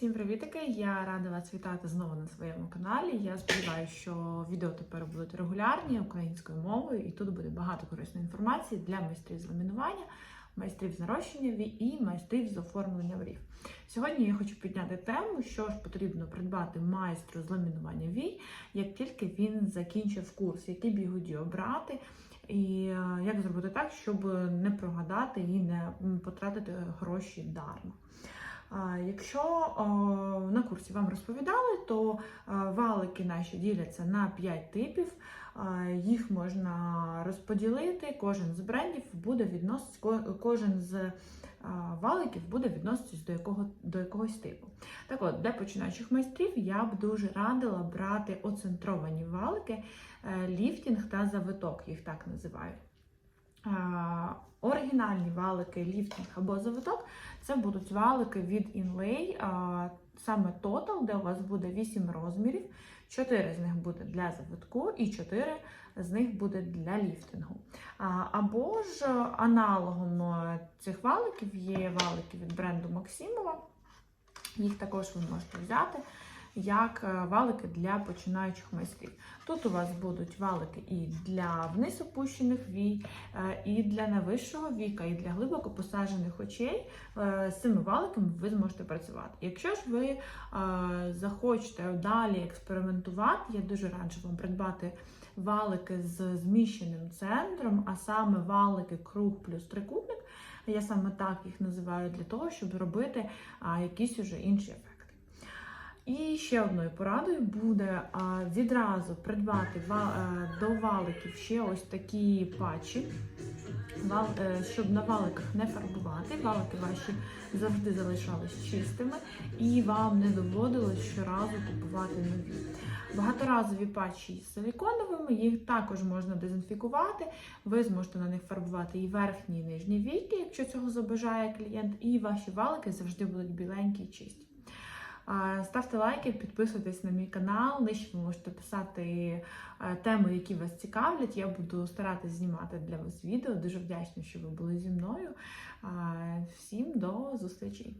Всім привітики! Я рада вас вітати знову на своєму каналі. Я сподіваюся, що відео тепер будуть регулярні українською мовою, і тут буде багато корисної інформації для майстрів з ламінування, майстрів з нарощення і майстрів з оформлення брів. Сьогодні я хочу підняти тему, що ж потрібно придбати майстру з ламінування вій, як тільки він закінчив курс, які б його обрати. І е, як зробити так, щоб не прогадати і не потратити гроші дарма. Якщо на курсі вам розповідали, то валики наші діляться на 5 типів. Їх можна розподілити. Кожен з брендів буде відноситись, кожен з валиків буде відноситись до якого до якогось типу. Так от, для починаючих майстрів я б дуже радила брати оцентровані валики, е, ліфтінг та завиток, їх так називають. Оригінальні валики, ліфтінг або завиток це будуть валики від Inlay, саме Total, де у вас буде 8 розмірів. 4 з них буде для завитку і 4 з них буде для ліфтингу. Або ж е, аналогом е, цих валиків є валики від бренду Максимова. Їх також ви можете взяти як е, валики для починаючих майстрів. Тут у вас будуть валики і для вниз опущених вій, е, і для найвищого віка, і для глибоко посаджених очей. Е, З цими валиками ви зможете працювати. Якщо ж ви захочете далі експериментувати, я дуже раджу вам придбати валики з зміщеним центром, а саме валики круг плюс трикутник. Я саме так їх називаю для того, щоб робити а, якісь уже інші ефекти. І ще одною порадою буде відразу придбати е, до валиків ще ось такі патчі, е, щоб на валиках не фарбувати. Валики ваші завжди залишались чистими і вам не доводилось щоразу купувати нові. Багаторазові патчі з силіконовими, їх також можна дезінфікувати. Ви зможете на них фарбувати і верхні, і нижні віки, якщо цього забажає клієнт, і ваші валики завжди будуть біленькі і чисті. Ставте лайки, підписуйтесь на мій канал. Нижче ви можете писати е, теми, які вас цікавлять. Я буду старатися знімати для вас відео. Дуже вдячна, що ви були зі мною. Всім до зустрічі!